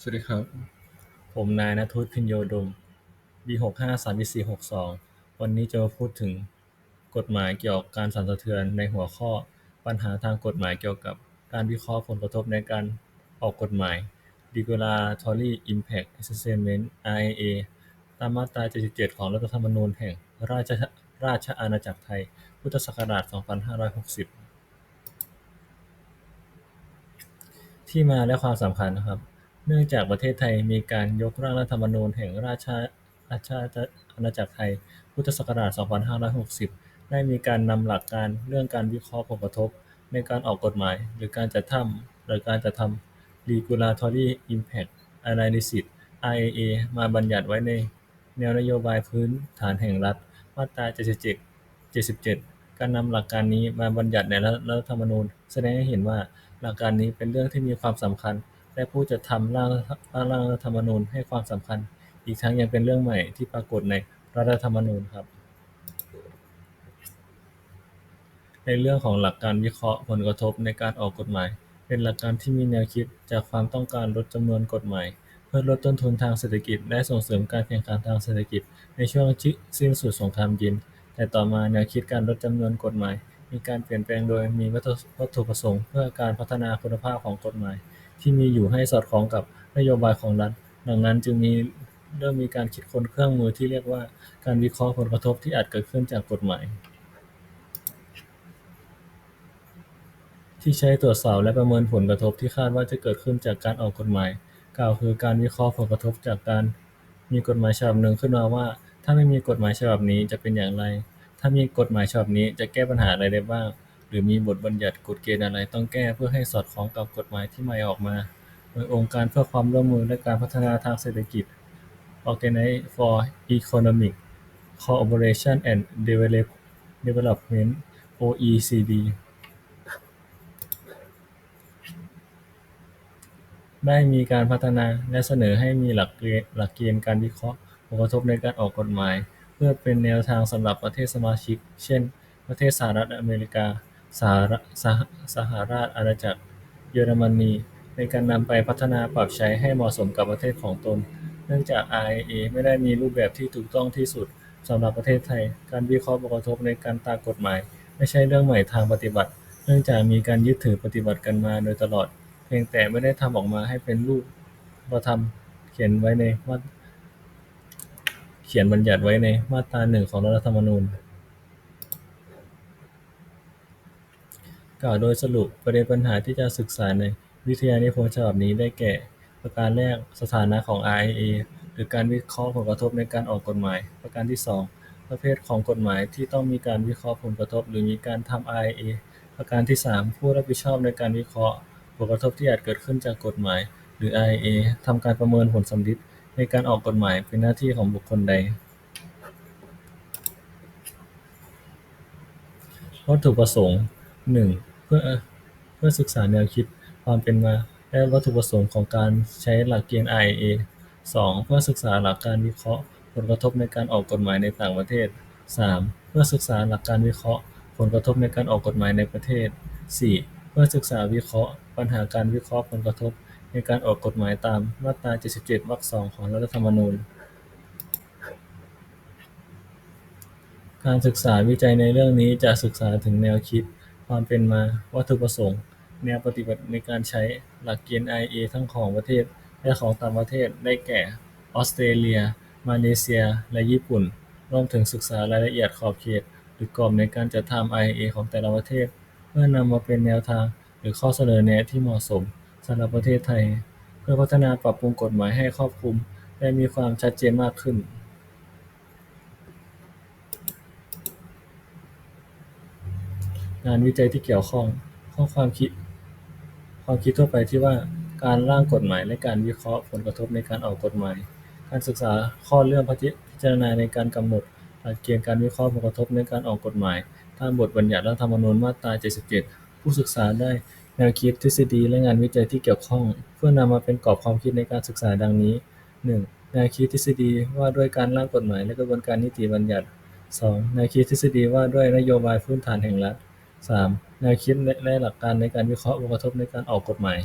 สวัสดีครับ ผมนายณทุษพินโยดมปี65 34462 วันนี้จะมาพูดถึงกฎหมายเกี่ยวกับการสั่นสะเทือนในหัวข้อปัญหาทางกฎหมายเกี่ยวกับการวิเคราะห์ผลกระทบในการออกกฎหมาย Regulatory Impact Assessment (RIA) ตามมาตรา 77 ของรัฐธรรมนูญแห่งราชราชอาณาจักรไทย พุทธศักราช 2560 ที่มาและความสำคัญนะครับ เนื่องจากประเทศไทยมีการยกร่างรัฐธรรมนูญแห่งราชราชอาณาจักรไทย พุทธศักราช 2560 ได้มีการนำหลักการเรื่องการวิเคราะห์ผลกระทบ ในการออกกฎหมาย หรือการจัดทำหรือการจัดทำ Regulatory Impact Analysis (RIA) มาบัญญัติไว้ในแนวนโยบายพื้นฐานแห่งรัฐ มาตรา 77 77 การนำหลักการนี้มาบัญญัติในรัฐธรรมนูญ แสดงให้เห็นว่าหลักการนี้เป็นเรื่องที่มีความสำคัญ และผู้จัดทำร่างรัฐธรรมนูญให้ความสำคัญ อีกทั้งยังเป็นเรื่องใหม่ที่ปรากฏในรัฐธรรมนูญครับ ในเรื่องของหลักการวิเคราะห์ผลกระทบในการออกกฎหมาย เป็นหลักการที่มีแนวคิดจากความต้องการลดจำนวนกฎหมาย เพื่อลดต้นทุนทางเศรษฐกิจ และส่งเสริมการแข่งขันทางเศรษฐกิจ ในช่วงสิ้นสุดสงครามเย็นแต่ต่อมาแนวคิดการลดจำนวนกฎหมาย มีการเปลี่ยนแปลงโดยมีวัตถุประสงค์ เพื่อการพัฒนาคุณภาพของกฎหมาย ที่มีอยู่ให้สอดคล้องกับนโยบายของรัฐ ดังนั้นจึงมีเริ่มมีการคิดค้นเครื่องมือที่เรียกว่า การวิเคราะห์ผลกระทบที่อาจเกิดขึ้นจากกฎหมาย ที่ใช้ตรวจสอบและประเมินผลกระทบที่คาดว่าจะเกิดขึ้นจากการออกกฎหมาย กล่าวคือการวิเคราะห์ผลกระทบจากการมีกฎหมายฉบับหนึ่งขึ้นมาว่า ถ้าไม่มีกฎหมายฉบับนี้จะเป็นอย่างไร ถ้ามีกฎหมายฉบับนี้จะแก้ปัญหาอะไรได้บ้าง หรือมีบทบัญญัติกฎเกณฑ์อะไรต้องแก้เพื่อให้สอดคล้องกับกฎหมายที่ใหม่ออกมา โดยองค์การเพื่อความร่วมมือและการพัฒนาทางเศรษฐกิจ Organization for Economic Co-operation and Development (OECD) ได้มีการพัฒนาและเสนอให้มีหลักเกณฑ์การวิเคราะห์ผลกระทบในการออกกฎหมาย เพื่อเป็นแนวทางสำหรับประเทศสมาชิก เช่น ประเทศสหรัฐอเมริกา สหราชอาณาจักรเยอรมนี ในการนำไปพัฒนาปรับใช้ให้เหมาะสมกับประเทศของตน เนื่องจาก RIA ไม่ได้มีรูปแบบที่ถูกต้องที่สุดสำหรับประเทศไทย การวิเคราะห์ผลกระทบในการตามกฎหมาย ไม่ใช่เรื่องใหม่ทางปฏิบัติ เนื่องจากมีการยึดถือปฏิบัติกันมาโดยตลอด เพียงแต่ไม่ได้ทำออกมาให้เป็นรูปธรรมเขียนบัญญัติไว้ในมาตราหนึ่งของรัฐธรรมนูญ กล่าวโดยสรุป ประเด็นปัญหาที่จะศึกษาในวิทยานิพนธ์ฉบับนี้ได้แก่ ประการแรก สถานะของ RIA หรือการวิเคราะห์ผลกระทบในการออกกฎหมาย ประการที่สองประเภทของกฎหมายที่ต้องมีการวิเคราะห์ผลกระทบ หรือมีการทำ RIA ประการที่สามผู้รับผิดชอบในการวิเคราะห์ ผลกระทบที่อาจเกิดขึ้นจากกฎหมาย หรือ RIA ทำการประเมินผลสัมฤทธิ์ในการออกกฎหมายเป็นหน้าที่ของบุคคลใดวัตถุประสงค์ หนึ่งเพื่อศึกษาแนวคิด ความเป็นมา และวัตถุประสงค์ของการใช้หลักเกณฑ์ RIA สองเพื่อศึกษาหลักการวิเคราะห์ ผลกระทบในการออกกฎหมายในต่างประเทศสามเพื่อศึกษาหลักการวิเคราะห์ ผลกระทบในการออกกฎหมายในประเทศสี่เพื่อศึกษาวิเคราะห์ ปัญหาการวิเคราะห์ผลกระทบ ในการออกกฎหมายตามมาตรา 77 วรรคสองของรัฐธรรมนูญ การศึกษาวิจัยในเรื่องนี้จะศึกษาถึงแนวคิด ความเป็นมา วัตถุประสงค์ แนวปฏิบัติในการใช้ หลักเกณฑ์ IA ทั้งของประเทศ และของต่างประเทศ ได้แก่ ออสเตรเลีย มาเลเซีย และญี่ปุ่น รวมถึงศึกษารายละเอียดขอบเขต หรือกรอบในการจัดทำ IA ของแต่ละประเทศ เพื่อนำมาเป็นแนวทาง หรือข้อเสนอแนะที่เหมาะสมสำหรับประเทศไทย เพื่อพัฒนาปรับปรุงกฎหมายให้ครอบคลุม และมีความชัดเจนมากขึ้น งานวิจัยที่เกี่ยวข้อง ข้อความคิด ความคิดทั่วไปที่ว่า การร่างกฎหมายและการวิเคราะห์ผลกระทบในการออกกฎหมาย การศึกษาข้อเรื่องพิจารณาในการกำหนดหลักเกณฑ์การวิเคราะห์ผลกระทบในการออกกฎหมาย ตามบทบัญญัติรัฐธรรมนูญมาตรา 77 ผู้ศึกษาได้แนวคิดทฤษฎีและงานวิจัยที่เกี่ยวข้อง เพื่อนำมาเป็นกรอบความคิดในการศึกษาดังนี้หนึ่งแนวคิดทฤษฎีว่าด้วยการร่างกฎหมายและกระบวนการนิติบัญญัติสองแนวคิดทฤษฎีว่าด้วยนโยบายพื้นฐานแห่งรัฐ สามแนวคิดและหลักการในการวิเคราะห์ผลกระทบในการออกกฎหมาย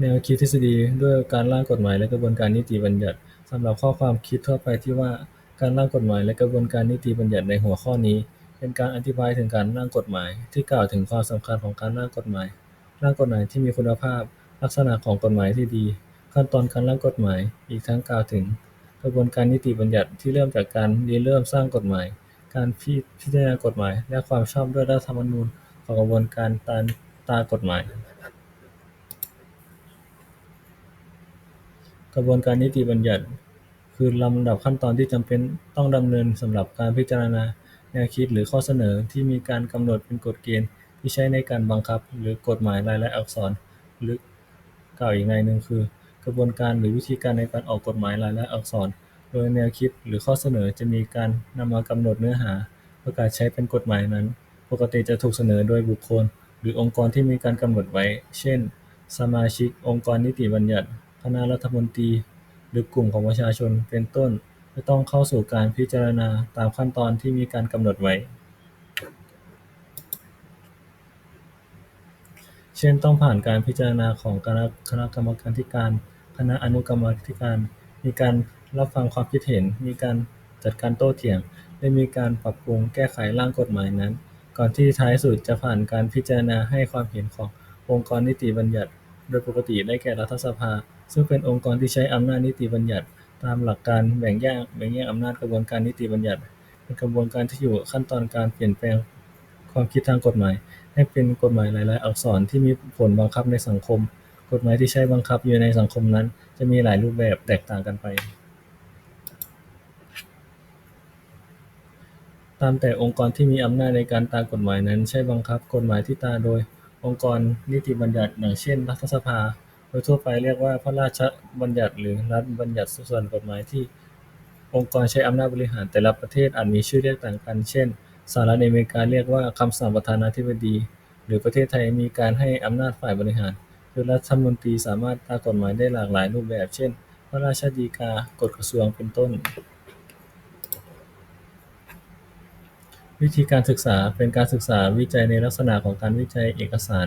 แนวคิดทฤษฎีด้วยการร่างกฎหมายและกระบวนการนิติบัญญัติสำหรับข้อความคิดทั่วไปที่ว่าการร่างกฎหมายและกระบวนการนิติบัญญัติในหัวข้อนี้ เป็นการอธิบายถึงการร่างกฎหมาย ที่กล่าวถึงความสำคัญของการร่างกฎหมาย ร่างกฎหมายที่มีคุณภาพ ลักษณะของกฎหมายที่ดี ขั้นตอนการร่างกฎหมายอีกทั้งกล่าวถึง กระบวนการนิติบัญญัติที่เริ่มจากการริเริ่มสร้างกฎหมาย การพิจารณากฎหมาย และความชอบด้วยรัฐธรรมนูญของกระบวนการตามกฎหมาย กระบวนการนิติบัญญัติ คือลำดับขั้นตอนที่จำเป็นต้องดำเนินสำหรับการพิจารณาแนวคิดหรือข้อเสนอที่มีการกำหนดเป็นกฎเกณฑ์ที่ใช้ในการบังคับ หรือกฎหมายรายลักษณ์อักษรหรือกล่าวอีกนัยหนึ่งคือ กระบวนการหรือวิธีการในการออกกฎหมายรายลักษณ์อักษร โดยแนวคิดหรือข้อเสนอจะมีการนำมากำหนดเนื้อหา ประกาศใช้เป็นกฎหมายนั้น ปกติจะถูกเสนอโดยบุคคล หรือองค์กรที่มีการกำหนดไว้ เช่น สมาชิก องค์กรนิติบัญญัติ คณะรัฐมนตรี หรือกลุ่มของประชาชน เป็นต้น จะต้องเข้าสู่การพิจารณาตามขั้นตอนที่มีการกำหนดไว้เช่นต้องผ่านการพิจารณาของคณะกรรมการธิการ คณะอนุกรรมาธิการ มีการรับฟังความคิดเห็น มีการจัดการโต้เถียง และมีการปรับปรุงแก้ไขร่างกฎหมายนั้น ก่อนที่ท้ายสุดจะผ่านการพิจารณาให้ความเห็นขององค์กรนิติบัญญัติ โดยปกติได้แก่รัฐสภา ซึ่งเป็นองค์กรที่ใช้อำนาจนิติบัญญัติ ตามหลักการแบ่งแยกแบ่งแยกอำนาจกระบวนการนิติบัญญัติ เป็นกระบวนการที่อยู่ขั้นตอนการเปลี่ยนแปลงความคิดทางกฎหมาย ให้เป็นกฎหมายรายลักษณ์อักษรที่มีผลบังคับในสังคม กฎหมายที่ใช้บังคับอยู่ในสังคมนั้น จะมีหลายรูปแบบแตกต่างกันไป ตามแต่องค์กรที่มีอำนาจในการตามกฎหมายนั้น ใช้บังคับกฎหมายที่ตราโดย องค์กรนิติบัญญัติดังเช่น รัฐสภา โดยทั่วไปเรียกว่าพระราชบัญญัติหรือรัฐบัญญัติส่วนกฎหมายที่ องค์กรใช้อำนาจบริหารแต่ละประเทศอาจมีชื่อเรียกต่างกัน เช่นสหรัฐอเมริกาเรียกว่าคำสั่งประธานาธิบดี หรือประเทศไทยมีการให้อำนาจฝ่ายบริหาร คือรัฐมนตรีสามารถตรากฎหมายได้หลากหลายรูปแบบ เช่น พระราชฎีกา กฎกระทรวง เป็นต้น วิธีการศึกษา เป็นการศึกษาวิจัยในลักษณะของการวิจัยเอกสาร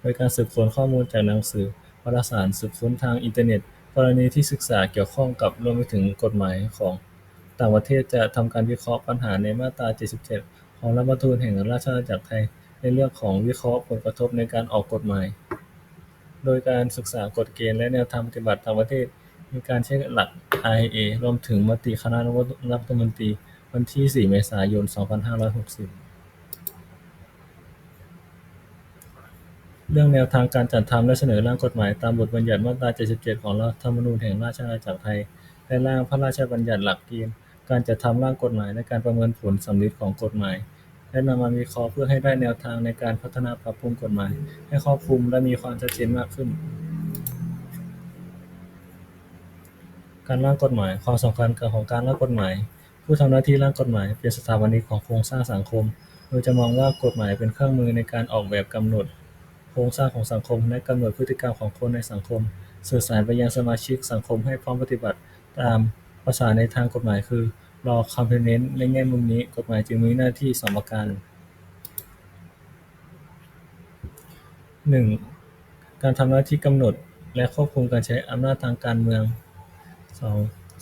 โดยการสืบค้นข้อมูลจากหนังสือวารสาร สืบค้นทางอินเทอร์เน็ต กรณีที่ศึกษาเกี่ยวข้องกับรวมไปถึงกฎหมายของต่างประเทศจะทำการวิเคราะห์ปัญหาในมาตรา 77 ของรัฐธรรมนูญแห่งราชอาณาจักรไทย ในเรื่องของวิเคราะห์ผลกระทบในการออกกฎหมาย โดยการศึกษากฎเกณฑ์และแนวทางปฏิบัติต่างประเทศ มีการใช้หลัก IIA รวมถึงมติคณะรัฐมนตรีวันที่ 4 เมษายน 2560เรื่องแนวทางการจัดทำและเสนอร่างกฎหมายตามบทบัญญัติมาตรา 77 ของรัฐธรรมนูญแห่งราชอาณาจักรไทย และร่างพระราชบัญญัติหลักเกณฑ์การจัดทำร่างกฎหมายและการประเมินผลสำลิดของกฎหมาย และนำมาวิเคราะห์เพื่อให้ได้แนวทางในการพัฒนาปรับปรุงกฎหมาย ให้ครอบคลุมและมีความชัดเจนมากขึ้น การร่างกฎหมาย ความสำคัญของการร่างกฎหมาย ผู้ทำหน้าที่ร่างกฎหมายเป็นสถาปนิกของโครงสร้างสังคม โดยจะมองว่ากฎหมายเป็นเครื่องมือในการออกแบบกำหนด โครงสร้างของสังคม และกำหนดพฤติกรรมของคนในสังคม สื่อสารไปยังสมาชิกสังคมให้พร้อมปฏิบัติตามภาษาในทางกฎหมายคือ law component ในแง่มุมนี้ กฎหมายจึงมีหน้าที่สองประการ หนึ่งการทำหน้าที่กำหนดและควบคุมการใช้อำนาจทางการเมืองสอง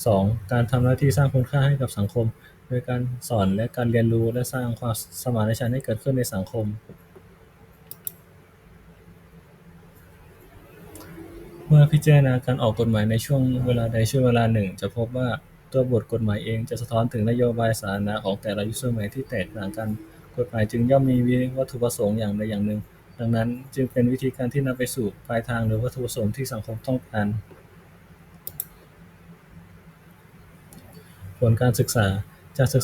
สองการทำหน้าที่สร้างคุณค่าให้กับสังคม โดยการสอนและการเรียนรู้และสร้างความสมานฉันท์ให้เกิดขึ้นในสังคม เมื่อพิจารณาการออกกฎหมายในช่วงเวลาใดช่วงเวลาหนึ่ง จะพบว่า ตัวบทกฎหมายเองจะสะท้อนถึงนโยบายสาธารณะของแต่ละยุคสมัยที่แตกต่างกัน กฎหมายจึงย่อมมีวัตถุประสงค์อย่างใดอย่างหนึ่ง ดังนั้นจึงเป็นวิธีการที่นำไปสู่ปลายทางหรือวัตถุประสงค์ที่สังคมต้องการ ผลการศึกษาจากศึ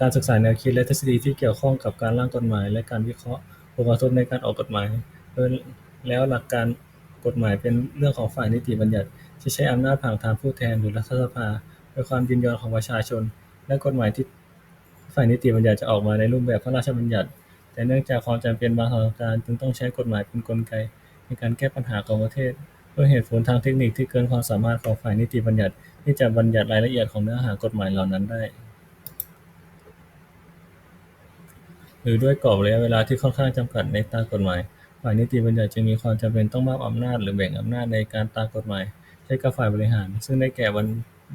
การศึกษาแนวคิดและทฤษฎีที่เกี่ยวข้องกับการร่างกฎหมาย และการวิเคราะห์ผลกระทบในการออกกฎหมายโดยแล้วหลักการกฎหมายเป็นเรื่องของฝ่ายนิติบัญญัติ ที่ใช้อำนาจผ่านทางผู้แทนหรือรัฐสภา โดยความยินยอมของประชาชน และกฎหมายที่ฝ่ายนิติบัญญัติจะออกมาในรูปแบบพระราชบัญญัติ แต่เนื่องจากความจำเป็นบางสถานการณ์จึงต้องใช้กฎหมายเป็นกลไก ในการแก้ปัญหาของประเทศด้วยเหตุผลทางเทคนิคที่เกินความสามารถของฝ่ายนิติบัญญัติ ที่จะบัญญัติรายละเอียดของเนื้อหากฎหมายเหล่านั้นได้ หรือด้วยกรอบระยะเวลาที่ค่อนข้างจำกัดในตามกฎหมาย ฝ่ายนิติบัญญัติจึงมีความจำเป็นต้องมอบอำนาจหรือแบ่งอำนาจในการตามกฎหมายให้กับฝ่ายบริหาร ซึ่งได้แก่บรร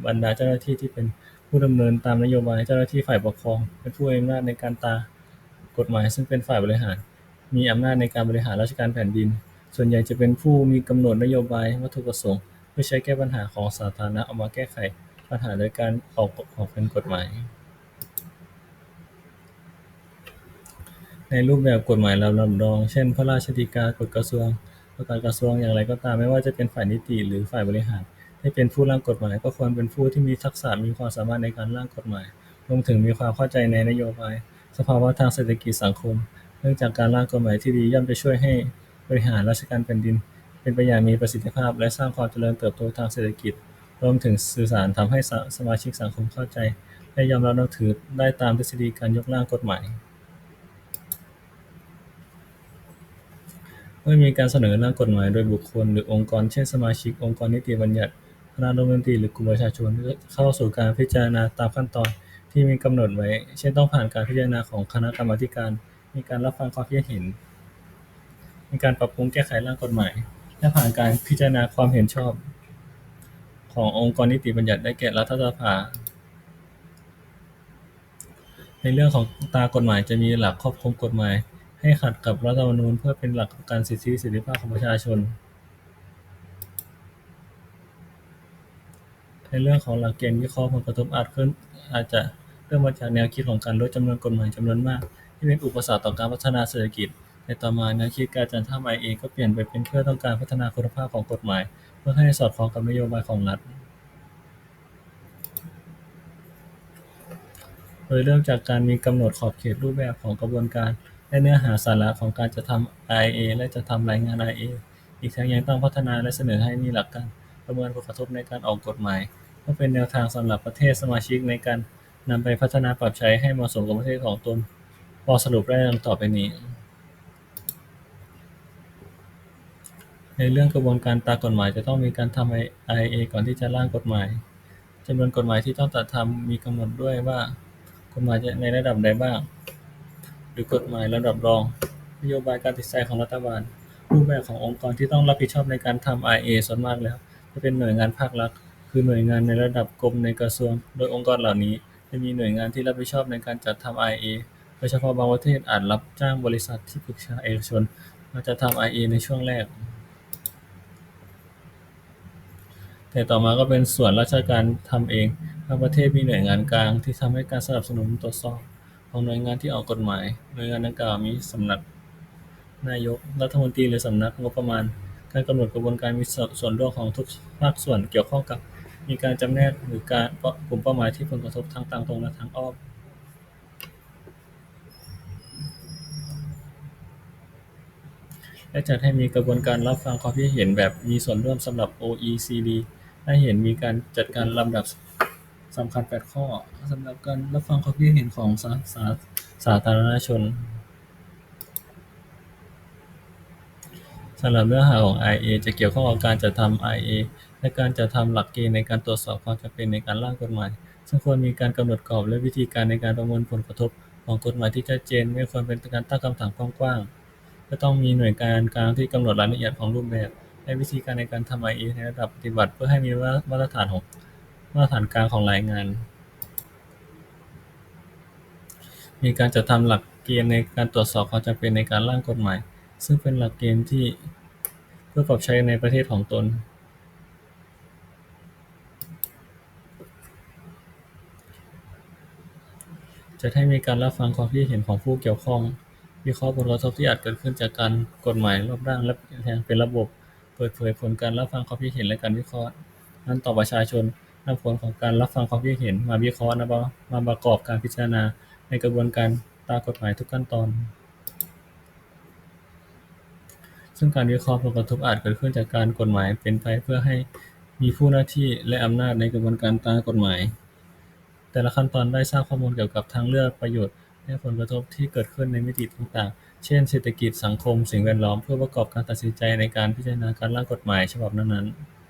บรรดาเจ้าหน้าที่ที่เป็นผู้ดำเนินตามนโยบาย เจ้าหน้าที่ฝ่ายปกครอง เป็นผู้มีอำนาจในการตากฎหมาย ซึ่งเป็นฝ่ายบริหาร มีอำนาจในการบริหารราชการแผ่นดิน ส่วนใหญ่จะเป็นผู้มีกำหนดนโยบาย วัตถุประสงค์ เพื่อใช้แก้ปัญหาของสาธารณะออกมาแก้ไขปัญหาโดยการออกออกเป็นกฎหมาย ในรูปแบบกฎหมายรับรอง เช่น พระราชฎีกา กฎกระทรวงประกาศกระทรวงอย่างไรก็ตาม ไม่ว่าจะเป็นฝ่ายนิติหรือฝ่ายบริหาร ที่เป็นผู้ร่างกฎหมาย ก็ควรเป็นผู้ที่มีทักษะมีความสามารถในการร่างกฎหมาย รวมถึงมีความเข้าใจในนโยบาย สภาวะทางเศรษฐกิจสังคม เนื่องจากการร่างกฎหมายที่ดีย่อมจะช่วยให้บริหารราชการแผ่นดิน เป็นไปอย่างมีประสิทธิภาพ และสร้างความเจริญเติบโตทางเศรษฐกิจ รวมถึงสื่อสารทำให้สมาชิกสังคมเข้าใจ และยอมรับนับถือได้ตามทฤษฎีการยกร่างกฎหมายเมื่อมีการเสนอร่างกฎหมายโดยบุคคลหรือองค์กร เช่นสมาชิกองค์กรนิติบัญญัติ คณะรัฐมนตรีหรือกลุ่มประชาชนเข้าสู่การพิจารณาตามขั้นตอนที่มีกำหนดไว้ เช่น ต้องผ่านการพิจารณาของคณะกรรมาธิการ มีการรับฟังความคิดเห็น มีการปรับปรุงแก้ไขร่างกฎหมาย และผ่านการพิจารณาความเห็นชอบ ขององค์กรนิติบัญญัติได้แก่รัฐสภา ในเรื่องของตากฎหมายจะมีหลักครอบคลุมกฎหมาย ให้ขัดกับรัฐธรรมนูญเพื่อเป็นหลักการสิทธิเสรีภาพของประชาชน ในเรื่องของหลักเกณฑ์วิเคราะห์ผลกระทบอาจจะเริ่มมาจากแนวคิดของการลดจำนวนกฎหมายจำนวนมาก ที่เป็นอุปสรรคต่อการพัฒนาเศรษฐกิจ ในต่อมาแนวคิดการจัดทำ IA ก็เปลี่ยนไปเป็นเพื่อต้องการพัฒนาคุณภาพของกฎหมาย เพื่อให้สอดคล้องกับนโยบายของรัฐโดยเริ่มจากการมีกำหนดขอบเขตรูปแบบของกระบวนการและเนื้อหาสาระของการจัดทำ IA และจัดทำรายงาน IA อีกทั้งยังต้องพัฒนาและเสนอให้มีหลักการประเมินผลกระทบในการออกกฎหมาย เพื่อเป็นแนวทางสำหรับประเทศสมาชิกในการนำไปพัฒนาปรับใช้ให้เหมาะสมกับประเทศของตน พอสรุปได้ดังต่อไปนี้ ในเรื่องกระบวนการตามกฎหมายจะต้องมีการทำ IA ก่อนที่จะร่างกฎหมายจำนวนกฎหมายที่ต้องจัดทำมีกำหนดด้วยว่ากฎหมายในระดับใดบ้าง หรือกฎหมายระดับรองนโยบายการตัดใจของรัฐบาล รูปแบบขององค์กรที่ต้องรับผิดชอบในการทำ IA ส่วนมากแล้ว จะเป็นหน่วยงานภาครัฐ คือหน่วยงานในระดับกรมในกระทรวง โดยองค์กรเหล่านี้จะมีหน่วยงานที่รับผิดชอบในการจัดทำ IA โดยเฉพาะบางประเทศอาจรับจ้างบริษัทที่ปรึกษาเอกชนมาจัดทำ IA ในช่วงแรก แต่ต่อมาก็เป็นส่วนราชการทำเอง บางประเทศมีหน่วยงานกลางที่ทำให้การสนับสนุนตรวจสอบของหน่วยงานที่ออกกฎหมาย หน่วยงานดังกล่าวมีสำนักนายกรัฐมนตรีหรือสำนักงบประมาณ การกำหนดกระบวนการมีส่วนร่วมของทุกภาคส่วนเกี่ยวข้องกับ มีการจำแนกหรือการกลุ่มเป้าหมายที่ผลกระทบทั้งทางตรงและทางอ้อมและจัดให้มีกระบวนการรับฟังความคิดเห็นแบบมีส่วนร่วมสำหรับ OECD ได้เห็นมีการจัดการลำดับสำคัญ 8 ข้อสำหรับการรับฟังความคิดเห็นของสาธารณชนสำหรับเนื้อหาของ IA จะเกี่ยวข้องกับการจัดทำ IA และการจัดทำหลักเกณฑ์ในการตรวจสอบความจำเป็นในการร่างกฎหมาย ซึ่งควรมีการกำหนดกรอบและวิธีการในการประเมินผลกระทบของกฎหมายที่ชัดเจน ไม่ควรเป็นการตั้งคำถามกว้างๆและต้องมีหน่วยงานกลางที่กำหนดรายละเอียดของรูปแบบ และวิธีการในการทำ IA ในระดับปฏิบัติ เพื่อให้มีมาตรฐานกลางของรายงาน มีการจัดทำหลักเกณฑ์ในการตรวจสอบความจำเป็นในการร่างกฎหมาย ซึ่งเป็นหลักเกณฑ์ที่เพื่อปรับใช้ในประเทศของตน จัดให้มีการรับฟังความคิดเห็นของผู้เกี่ยวข้อง วิเคราะห์ผลกระทบที่อาจเกิดขึ้นจากการกฎหมายรอบร่างอย่างเป็นระบบ เปิดเผยผลการรับฟังความคิดเห็นและการวิเคราะห์นั้นต่อประชาชนนำผลของการรับฟังความคิดเห็นมาวิเคราะห์มาประกอบการพิจารณาในกระบวนการตามกฎหมายทุกขั้นตอน ซึ่งการวิเคราะห์ผลกระทบอาจเกิดขึ้นจากการกฎหมายเป็นไปเพื่อให้มีผู้หน้าที่และอำนาจในกระบวนการตามกฎหมาย แต่ละขั้นตอนได้สร้างข้อมูลเกี่ยวกับทางเลือก ประโยชน์ และผลกระทบที่เกิดขึ้นในมิติต่าง ๆ เช่น เศรษฐกิจ สังคม สิ่งแวดล้อม เพื่อประกอบการตัดสินใจในการพิจารณาการร่างกฎหมายฉบับนั้นๆ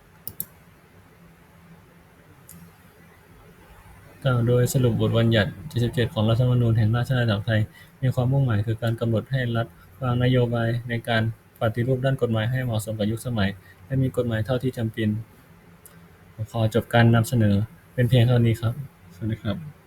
กล่าวโดยสรุปบทบัญญัติ 77 ของรัฐธรรมนูญแห่งราชอาณาจักรไทย มีความมุ่งหมายคือการกำหนดให้รัฐวางนโยบายในการปฏิรูปด้านกฎหมายให้เหมาะสมกับยุคสมัย และมีกฎหมายเท่าที่จำเป็นขอจบการนำเสนอเป็นเพียงเท่านี้ครับ สวัสดีครับ